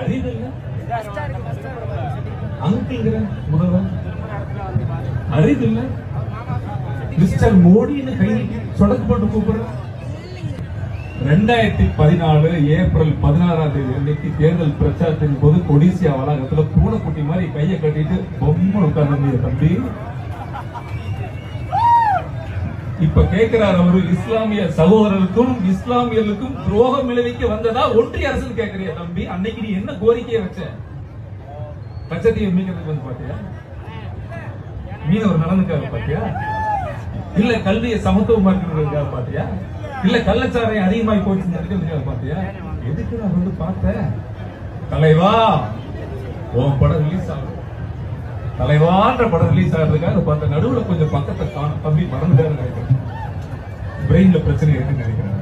அறிவு இல்ல அங்கிள்ங்கிற முதல்வர்? அறிவு இல்ல மிஸ்டர் மோடின்னு கை சொடக்கு போட்டு கூப்பிடுற ரெண்டாயிரத்தி பதினாலு ஏப்ரல் பதினாறாம் தேதி அன்னைக்கு தேர்தல் பிரச்சாரத்தின் போது கொடிசியா வளாகத்துல பூனைக்குட்டி மாதிரி கையை கட்டிட்டு பொம்மை உட்கார்ந்து தம்பி. இப்ப கேட்கிறார் அவரு இஸ்லாமிய சகோதரருக்கும் இஸ்லாமியர்களுக்கும் துரோகம் விளைவிக்க வந்ததா? ஒன்றிய அரசு கேட்கிறியா தம்பி. அன்னைக்கு நீ என்ன கோரிக்கையை வச்ச? பச்சத்தீவை மீன்கிறதுக்கு வந்து பாத்தியா மீனவர் நலனுக்காக பாத்தியா இல்ல கல்வியை சமத்துவமா இருக்கிறதுக்காக பாத்தியா இல்ல கள்ளச்சாராயம் அதிகமாகி போயிட்டு இருக்கிறதுக்காக பாத்தியா எதுக்கு நான் வந்து பார்த்தேன்? தலைவா உன் படம் ரிலீஸ் ஆகும் தலைவான்ற படம் ரிலீஸ் ஆகிறதுக்காக பார்த்த நடுவுல கொஞ்சம் பக்கத்தை காணும். தம்பி மறந்துட்டாரு நினைக்கிறேன். பிரெயின்ல பிரச்சனை இருக்குன்னு நினைக்கிறேன்.